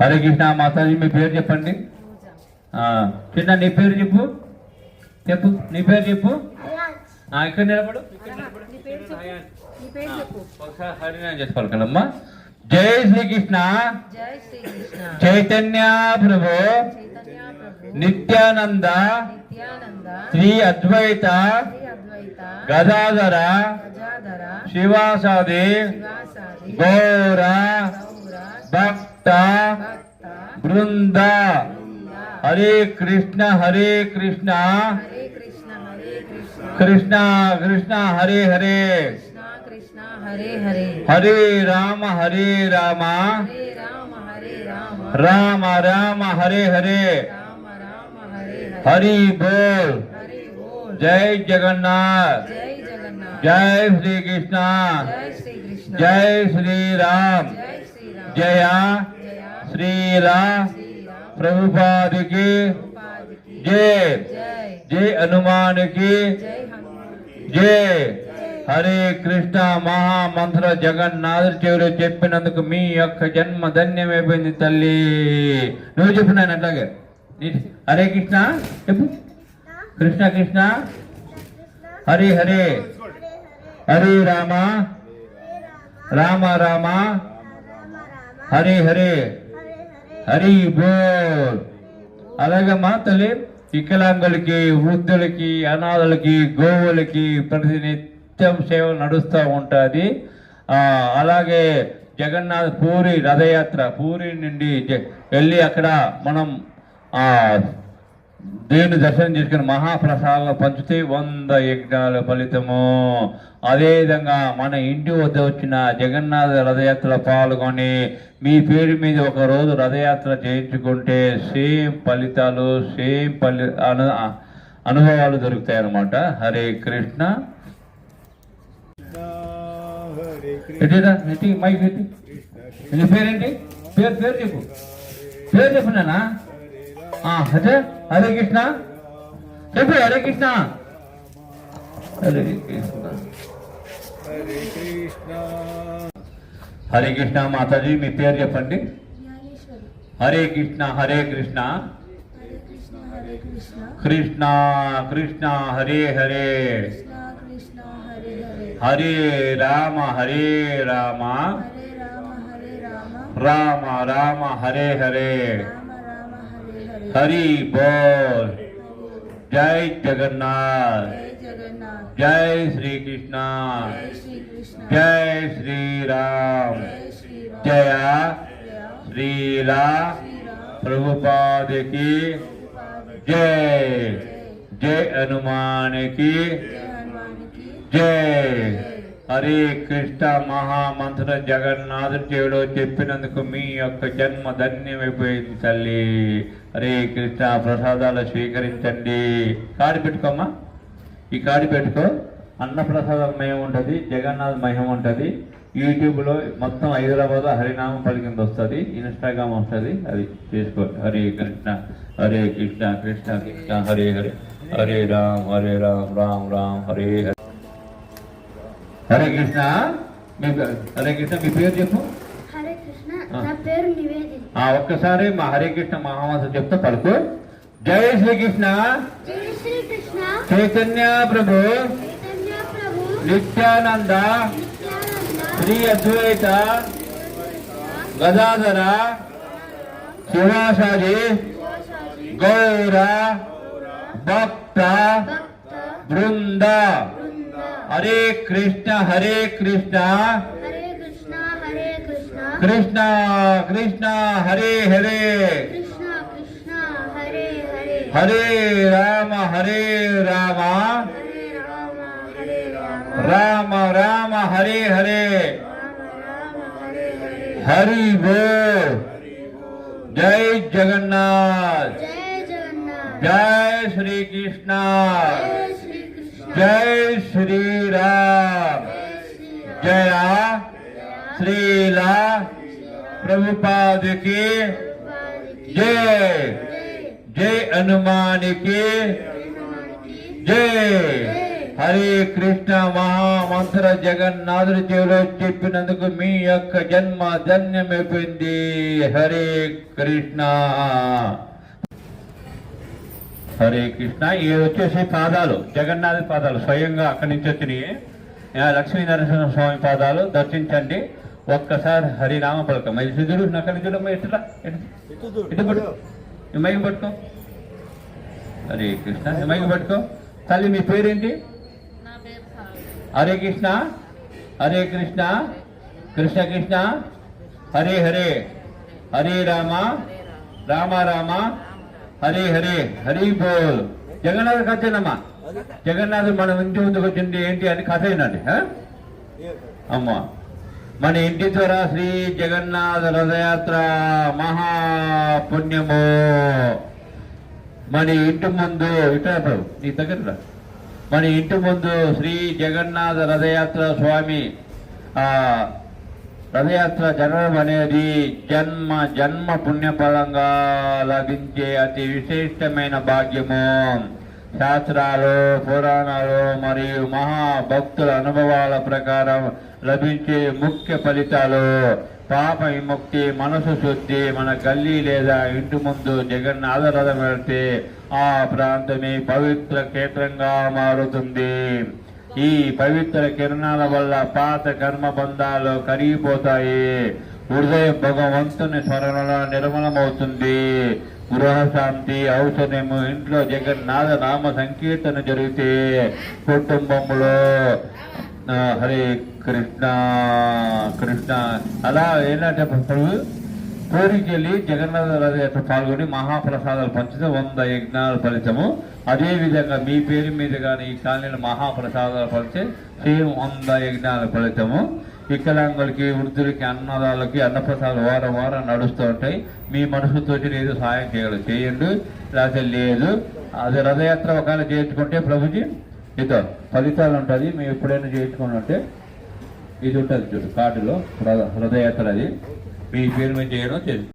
హరే కృష్ణ మాతాజీ మీ పేరు చెప్పండి. చిన్న నీ పేరు చెప్పు. చెప్పు నీ పేరు చెప్పు. ఇక్కడ నిలబడు. ఒకసారి హరినామ చేసుకోవాలి కదమ్మా. జై శ్రీకృష్ణ. చైతన్య ప్రభు. నిత్యానంద. శ్రీ అద్వైత. గదాధర శివాసాది. గౌర. భక్త భక్త బృంద బృంద హరే కృష్ణ హరే కృష్ణ హరే కృష్ణ హరే కృష్ణ కృష్ణ కృష్ణ హరే హరే కృష్ణ కృష్ణ హరే హరే హరే రామ హరే రామ హరే రామ హరే రామ రామ రామ హరే హరే రామ రామ జయ జయ ప్రభుపాదికి ఉపాధికి జై హనుమానికి జై. హరే కృష్ణ మహామంత్ర జగన్నాథుడు చెవులు చెప్పినందుకు మీ యొక్క జన్మ ధన్యమైపోయింది తల్లి. నువ్వు చెప్పు నాయన అట్లాగే. హరే కృష్ణ చెప్పు. కృష్ణ కృష్ణ. హరే హరే. హరే రామ. రామ రామ. హరే హరే. హరి బోల్ అలాగే తల్లి వికలాంగులకి వృద్ధులకి అనాథులకి గోవులకి ప్రతి నిత్యం సేవ నడుస్తూ ఉంటుంది. అలాగే జగన్నాథ్ పూరి రథయాత్ర పూరి నుండి వెళ్ళి అక్కడ మనం దేవుని దర్శనం చేసుకుని మహాప్రసాదాలు పంచితే వంద యజ్ఞాల ఫలితము. అదేవిధంగా మన ఇంటి వద్ద వచ్చిన జగన్నాథ రథయాత్రలో పాల్గొని మీ పేరు మీద ఒక రోజు రథయాత్ర చేయించుకుంటే సేమ్ ఫలితాలు సేమ్ ఫలి అను అనుభవాలు దొరుకుతాయి అన్నమాట. హరే కృష్ణ. మైక్ పేరేంటి? పేరు పేరు చెప్పు. పేరు చెప్పు నానా అదే హరే కృష్ణ చెప్పు హరే కృష్ణ హరే కృష్ణ హరే కృష్ణ హరే కృష్ణ మాతాజీ మీ పేరు చెప్పండి జ్ఞానేశ్వరి హరే కృష్ణ హరే కృష్ణ హరే కృష్ణ హరే కృష్ణ కృష్ణ కృష్ణ హరే హరే కృష్ణ కృష్ణ హరే హరే హరే రామ హరే రామ హరే రామ హరే రామ రామ రామ హరే హరే రామ రామ హరే హరే హరి బోల్ జై జగన్నాథ్ జై జగన్నాథ్ జై శ్రీకృష్ణ జై శ్రీకృష్ణ జై శ్రీరామ్ జై శ్రీరామ్ జయ జయ హరే కృష్ణ మహామంత్ర జగన్నాథుడి చెవిలో చెప్పినందుకు మీ యొక్క జన్మ ధన్యమైపోయింది తల్లి. హరే కృష్ణ ప్రసాదాలు స్వీకరించండి. కాడి పెట్టుకోమ్మా. ఈ కాడి పెట్టుకో. అన్న ప్రసాదం మయం ఉంటుంది జగన్నాథ్ మహిమ ఉంటుంది. యూట్యూబ్లో మొత్తం హైదరాబాద్ హరినామం పలికింది వస్తుంది ఇన్స్టాగ్రామ్ వస్తుంది అది చేసుకో. హరే కృష్ణ హరే కృష్ణ కృష్ణ కృష్ణ హరే హరే. హరే రామ్ హరే రామ్ రామ్ రామ్ హరే. హరే హరే కృష్ణ మీ పే- హరే కృష్ణ మీ పేరు చెప్పు హరే కృష్ణ ఆ. నా పేరు నివేదిత ఆ ఒక్కసారి మా హరే కృష్ణ మహావంశ చెప్తా పలుకు జై శ్రీకృష్ణ జై శ్రీకృష్ణ చైతన్య ప్రభు చైతన్య ప్రభు నిత్యానంద నిత్యానంద శ్రీ అద్వైత గదాధర శివాసాది శివాచారి గౌర భక్త భక్త బృంద బృంద హరే కృష్ణ హరే కృష్ణ హరే కృష్ణ హరే కృష్ణ కృష్ణ కృష్ణ హరే హరే కృష్ణ కృష్ణ హరే హరే హరే రామ హరే రామ హరే రామ హరే రామ రామ రామ హరే హరే రామ రామ హరే హరే హరి బోల్ జై జగన్నాథ్ జై శ్రీరామ్. జయ జయ శ్రీలా ప్రభుపాదికి. జై. జై హనుమానికి. జై జై. హరే కృష్ణ మహామంత్ర జగన్నాథుడి చెవిలో చెప్పినందుకు మీ యొక్క జన్మ ధన్యమైపోయింది. హరే కృష్ణ. హరే కృష్ణ ఇవి వచ్చేసి పాదాలు జగన్నాథ పాదాలు స్వయంగా అక్కడి నుంచి వచ్చినాయి. లక్ష్మీ నరసింహ స్వామి పాదాలు దర్శించండి. ఒక్కసారి హరినామ పలకం. ఇది చూడు నక్కడి చూడమ్మా ఎట్లా ఇటు పట్టు. మైకి పట్టుకో. హరే కృష్ణ మైకి పట్టుకో. తల్లి మీ పేరేంటి? నా పేరు సాయి హరే కృష్ణ హరే కృష్ణ కృష్ణ కృష్ణ హరే హరే. హరే రామ. రామ రామ. హరే హరే హరి బోల్. జగన్నాథ్ కథేనమ్మా జగన్నాథ్ మనం ఇంటి ముందుకు వచ్చింది ఏంటి అని కథ అయినది అమ్మా. మన ఇంటి ద్వారా శ్రీ జగన్నాథ రథయాత్ర మహాపుణ్యము. మన ఇంటి ముందు ఇట్లా నీ దగ్గర మన ఇంటి ముందు శ్రీ జగన్నాథ రథయాత్ర స్వామి ఆ రథయాత్ర జరగడం అనేది జన్మ జన్మ పుణ్యఫలంగా లభించే అతి విశిష్టమైన భాగ్యము. శాస్త్రాలు పురాణాలు మరియు మహాభక్తుల అనుభవాల ప్రకారం లభించే ముఖ్య ఫలితాలు. పాప విముక్తి మనసు శుద్ధి మన గల్లీ లేదా ఇంటి ముందు జగన్నాథ రథం వెళ్తే ఆ ప్రాంతమే పవిత్ర క్షేత్రంగా మారుతుంది. ఈ పవిత్ర కిరణాల వల్ల పాత కర్మ బంధాలు కరిగిపోతాయి. హృదయ భగవంతుని స్మరణలో నిర్మలమవుతుంది. గృహశాంతి ఔషధము ఇంట్లో జగన్నాథ నామ సంకీర్తన జరిగితే కుటుంబంలో హరే కృష్ణ కృష్ణ. అలా ఏంటంటే ప్రభు పూరికి వెళ్ళి జగన్నాథ రథయాత్ర పాల్గొని మహాప్రసాదాలు పంచితే వంద యజ్ఞాల ఫలితము. అదేవిధంగా మీ పేరు మీద కానీ ఈ కాలనీలో మహాప్రసాదాలు పంచి సేమ్ వంద యజ్ఞాల ఫలితము. వికలాంగులకి వృద్ధులకి అన్నదాలకి అన్నప్రసాదాలు వారం వారం నడుస్తూ ఉంటాయి. మీ మనసుతో ఏదో సహాయం చేయగలరు చేయండి. లేకపోతే లేదు. అది రథయాత్ర ఒకవేళ చేయించుకుంటే ప్రభుజీ ఇదో ఫలితాలు ఉంటుంది. మేము ఎప్పుడైనా చేయించుకుని ఉంటే ఇది ఉంటుంది చూడు కార్డులో రథ- రథయాత్ర అది. మీ పేరు మీద చేయడం చేసి